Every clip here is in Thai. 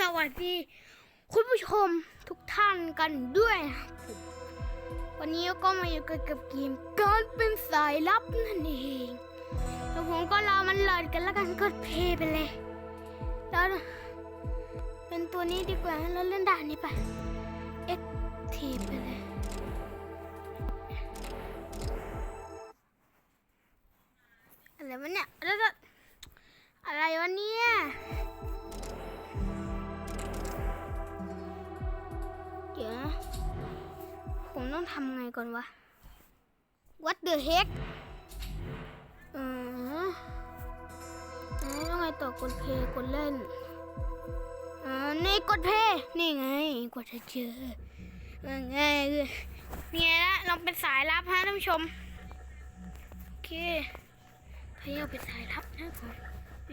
สวัสดี คุณผู้ชมทุกท่านกันด้วยนะครับวันนี้ก็มาอยู่กับกับเกมการเป็นสายลับนั่นเองแล้วผมก็รอมันโหลดกันแล้วกันกดเพย์ไปเลยแล้วเป็นตัวนี้ดีกว่าแล้วเล่นด่านนี้ไป X T ไปเลยอะไรวะเนี่ยแล้วอะไรวะเนี่ย ต้องทำไงก่อนวะ What the heck เออแล้วต้องไงต่อกดเพย์กดเล่นอ่านี่กดเพย์นี่ไงกดจะเจอไงนี่ไงละลองเป็นสายลับฮะท่านผู้ชม โอเคพยายามเป็นสายลับนะครับ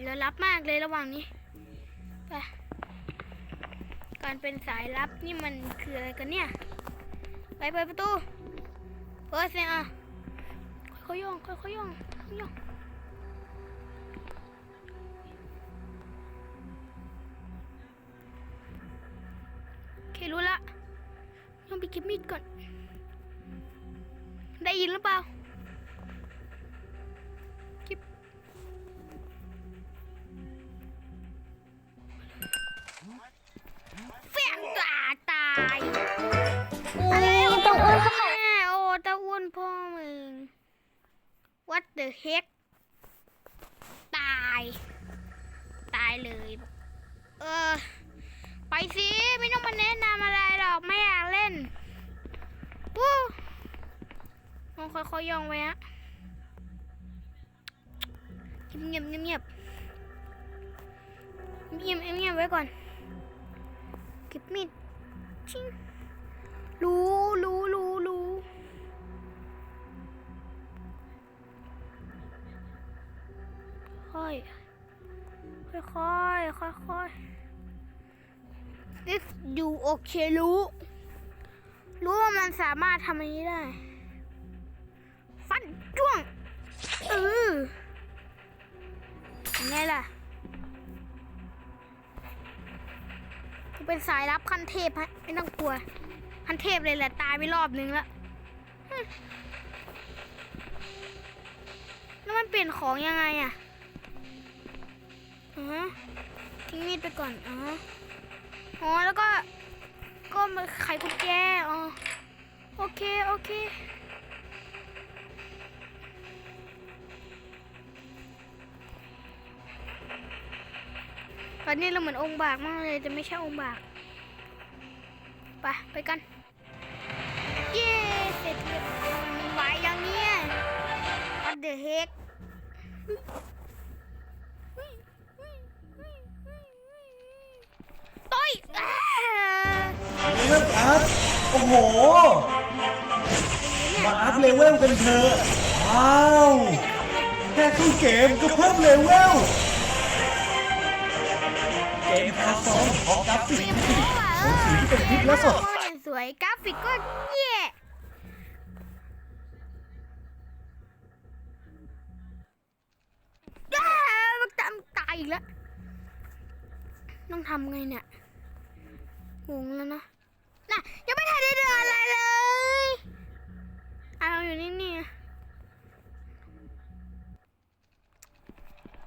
แล้วลับมากเลยระหว่างนี้ไปการเป็นสายลับนี่มันคืออะไรกันเนี่ย ไปเปิดประตูเปิดเสียงอะค่อยๆย่องค่อยๆย่องค่อยๆย่องโอเครู้ละต้องไปเก็บมีดก่อน ได้ยินหรือเปล่า what the heck ตาย ตายเลย เออ ไปสิไม่ต้องมาแนะนำอะไรหรอกไม่อยากเล่นวู้ลองค่อยๆย่องไว้ฮะเงียบๆเงียบเงียบเงียบไว้ก่อนเก็บมีดชิงรู้รู้ ค่อยค่อยค่อยค่อยค่อยๆ this อยู่โอเครู้ รู้ว่ามันสามารถทำอันนี้ได้ ฟันจ้วง เออยังไงล่ะกูเป็นสายลับขั้นเทพฮะไม่ต้องกลัวขั้นเทพเลยแหละ ตายไปรอบนึงแล้วแล้วมันเปลี่ยนของยังไงอะ อ๋อทิ้งมีดไปก่อน อ๋อ อ๋อ แล้วก็ ก็มาไขกุญแจ อ๋อ โอเค โอเค ตอนนี้เราเหมือนองค์บากมากเลย แต่ไม่ใช่องค์บาก ไป ไปกัน เย้ เสร็จเรียบร้อยอย่างเนี้ย What the heck ต้อยอ่า เริ่มอัพโอ้โห มาอัพเลเวลกันเถอะว้าวแค่เข้าเกมก็เพิ่มเลเวลเกมพาร์ทสองของกราฟิกที่ดีของสีที่เป็นพิษและสดสสวยกราฟิกก็แย่อ้ามันตามตายอีกแล้ว ต้องทำไงเนี่ยงงแล้วนะ น่ยยังไม่ทันได้เดินอะไรเลยเอาอยู่นี่นี่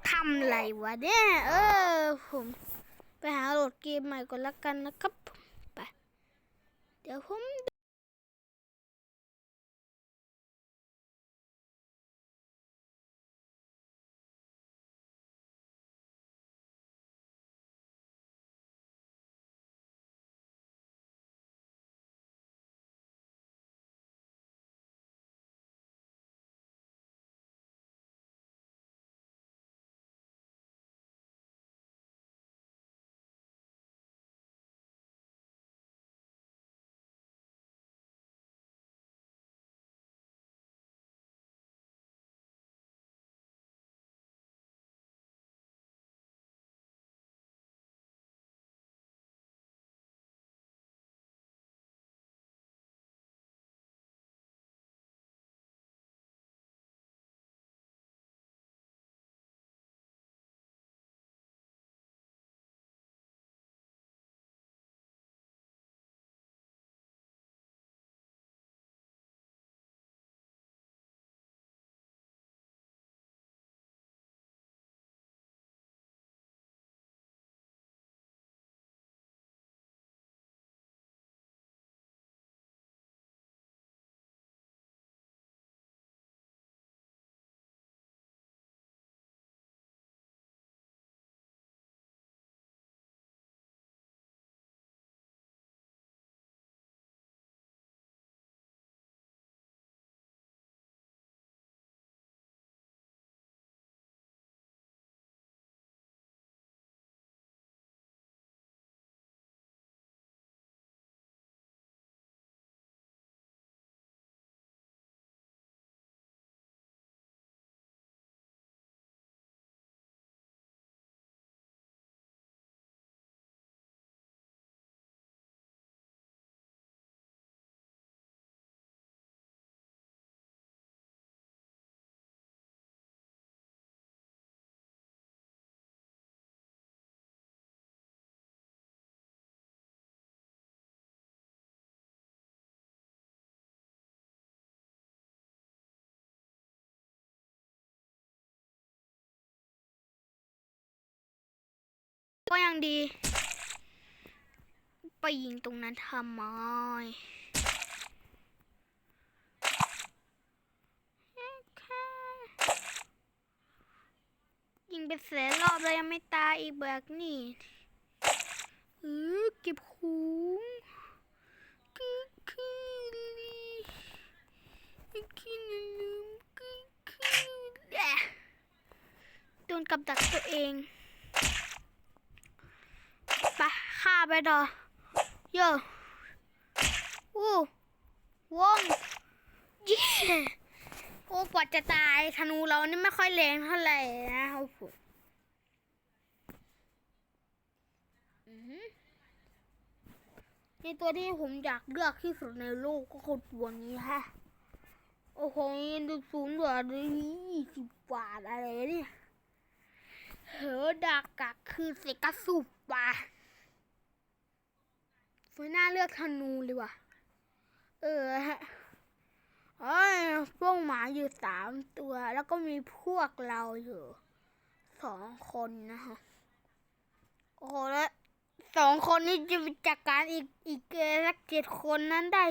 ทำไรวะเนี่ย เออ ผมไปหาโหลดเกมใหม่ก่อนละกันนะครับ ไป เดี๋ยวผม ดี ไปยิงตรงนั้นทำไมยิงไปแสนรอบแล้วยังไม่ตายอีกแบบนี่เออเก็บหูคือคือคือคือคือคือแย่โดนกับดักตัวเอง ไปฆ่าไป ต่อโย่อู้วงเย้โอ้กว่าจะตายธนูเรานี่ไม่ค่อยแรงเท่าไหร่นะเขาพูดอือหือนี่ตัวที่ผมอยากเลือกที่สุดในโลกก็คือตัวนี้ฮะ โอ้โหดูสูงกว่าดูยี่สิบบาทอะไรเนี่ยเฮอดากกักคือเสกสุบว่ะ ฟื้นหน้าเลือกธนูเลยว่ะ เออฮะเอ้ยพวกหมาอยู่สามตัว แล้วก็มีพวกเราอยู่สองคนนะฮะ โอ้โหแล้วสองคนนี้จะจัดการอีกอีกเกสักเจ็ดคนนั้นได้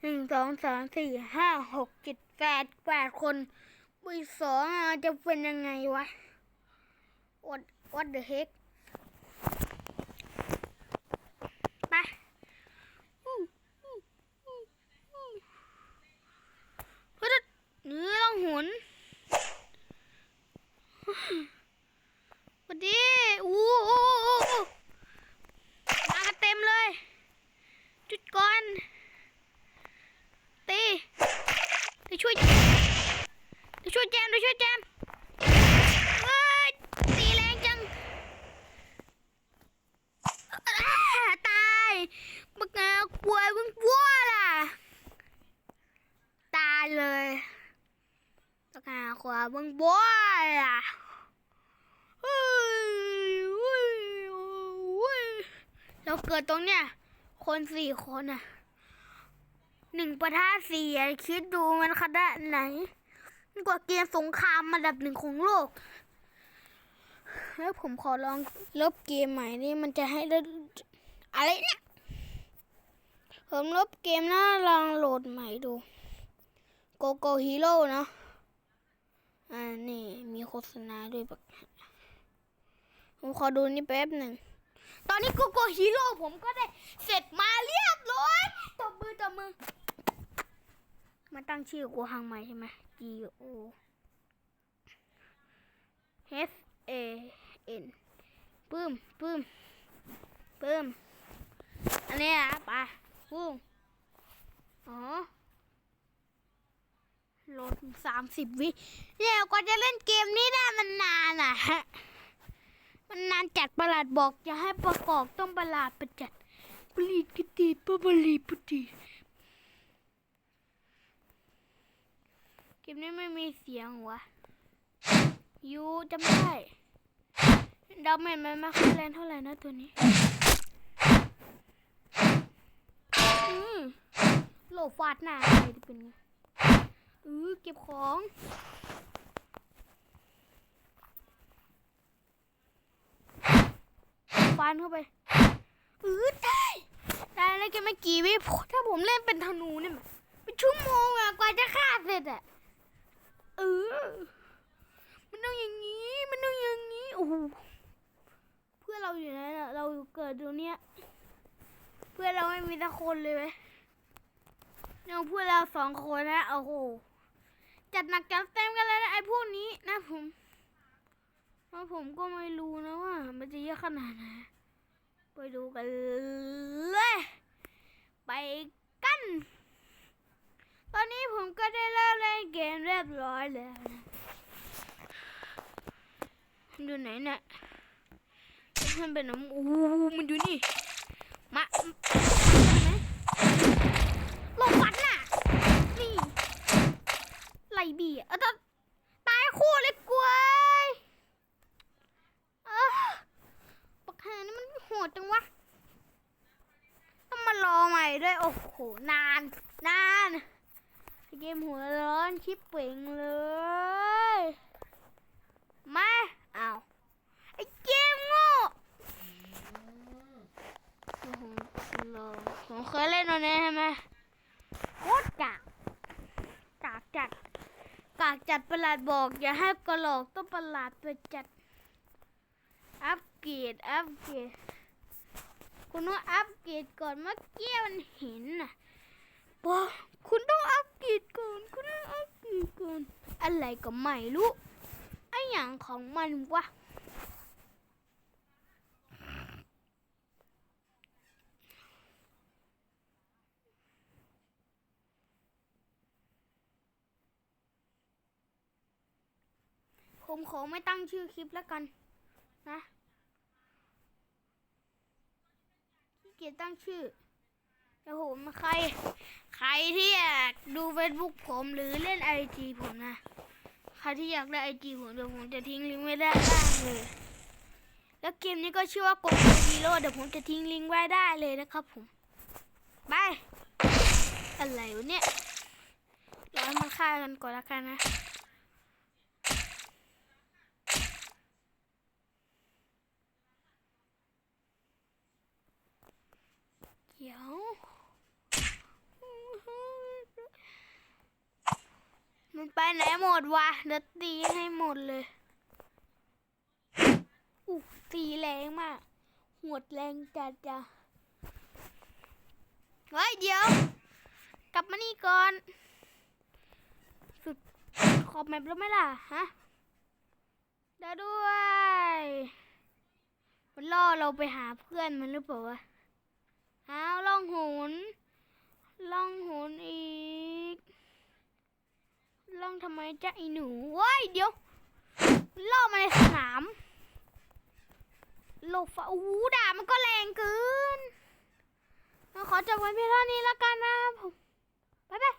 หนึ่งสองสามสี่ห้าหกเจ็ดแปดแปดคนวีสองจะเป็นยังไงวะ what what the heck ไปอู้อู้อู้อู้เฮ้ยเนื้อต้องหุนสวัสดีอู้อู้อู้อู้มากันเต็มเลย จุดก่อนตีไปช่วยไปช่วยแจมไปช่วยแจมเอ้ยตีแรงจังอ้าตายบักเงากลัวมึงวัวล่ะ ตายเลยบั กเงากลังวัวล่ะเฮ้ยเราเกิดตรงเนี้ยคนสี่คนอะหนึ่งประท่าสี่คิดดูมันขนาดไหนกว่าเกมสงครามอันดับหนึ่งของโลก แล้วผมขอลองลบเกมใหม่นี่มันจะให้เล่นอะไรเนี่ย ผมลบเกมนะลองโหลดใหม่ดูโกโก้ฮีโร่เนาะ อ่านี่มีโฆษณาด้วยแบบผมขอดูนี่แป๊บหนึ่ง ตอนนี้โกโก้ฮีโร่ผมก็ได้เสร็จมาเรียบร้อยตบมือตบมือ มาตั้งชื่อกูฮังใหม่ใช่ไหม G O H A N ปึ้มปึ้มปึ้มอันนี้อะไปปึ้มอ๋อ โหลดสามสิบวิเนี่ยกว่าจะเล่นเกมนี้ได้มันนานอะฮะมันนานจัดประหลาดบอกจะให้ประกอบต้องประหลาดประจัดปลีดกิติปะบลีปติเกมนี้ไม่มีเสียงวะยูจำได้ดาวแมนมันไม่ค่อยแรงเท่าไหร่นะตัวนี้อืมโหลฟาดหน้าใครจะเป็นไง อือเก็บของ ฟันเข้าไป อือได้ได้แล้วแกไม่กี่วิถ้าผมเล่นเป็นธนูเนี่ยมันเป็นชั่วโมงอะกว่าจะฆ่าเสร็จอะเออ มันต้องอย่างนี้ มันต้องอย่างนี้โอ้โหเพื่อเราอยู่ไหนน่ะเราเกิดตรงเนี้ยเพื่อเราไม่มีสักคนเลยเว้ยเนี่ยเพื่อนเราสองคนนะโอ้โห จัดหนักจัดเต็มกันเลยนะไอ้พวกนี้นะผมเพราะผมก็ไม่รู้นะว่า มันจะเยอะขนาดไหนไปดูกันเลยไปกัน ตอนนี้ผมก็ได้เริ่มเล่นเกมเรียบร้อยแล้วนะอยู่ไหนเนี่ยมันเป็นน้ำอู้มันอยู่นี่ มาี่เป่งเลย มาเอาไอ้เกมโง่ผมเคยเล่นตัวนี้ใช่ไหมโคตรจักจักจัดกากจัดประหลาดบอก อย่าให้กระโหลกต้องประหลาดไปจัด อัปเกรดอัปเกรดคุณว่าอัปเกรดก่อนเมื่อกี้มันเห็นน่ะบอก อะไรก็ไม่รู้ไออย่างของมันวะผมขอไม่ตั้งชื่อคลิปแล้วกัน นะขี้เกียจตั้งชื่อแต่ผมใคร ใครที่อยากดูเฟซบุ๊กผมหรือเล่นไอจีผมนะ รที่อยากได้ไอจีผมเดี๋ยวผมจะทิ้งลิงก์ไว้ด้านล่างเลย แล้วเกมนี้ก็ชื่อว่าโกโกฮีโร่เดี๋ยวผมจะทิ้งลิงก์ไว้ได้เลยนะครับผมบายอะไรวะเนี่ยรอให้มันฆ่ากันก่อนละกันนะเดี๋ยว มันไปไหนหมดวะเดี๋ยวตีให้หมดเลยอู้ตีแรงมากหวดแรงจัดจ้ะเฮ้ยเดี๋ยว กลับมานี่ก่อนสุดขอบแมปแล้วไหมล่ะฮะเดี๋ยวด้วย มันล่อเราไปหาเพื่อนมันหรือเปล่าวะอ้าวล่องหุนล่องหุนอี ล่องทำไมจ๊ะไอหนูว้ายเดี๋ยวล่อมาในสนามโลฟ้าอู้ด่ามันก็แรงเกินงั้นขอจบไว้เพียงเท่านี้แล้วกันนะครับผมบ๊ายบาย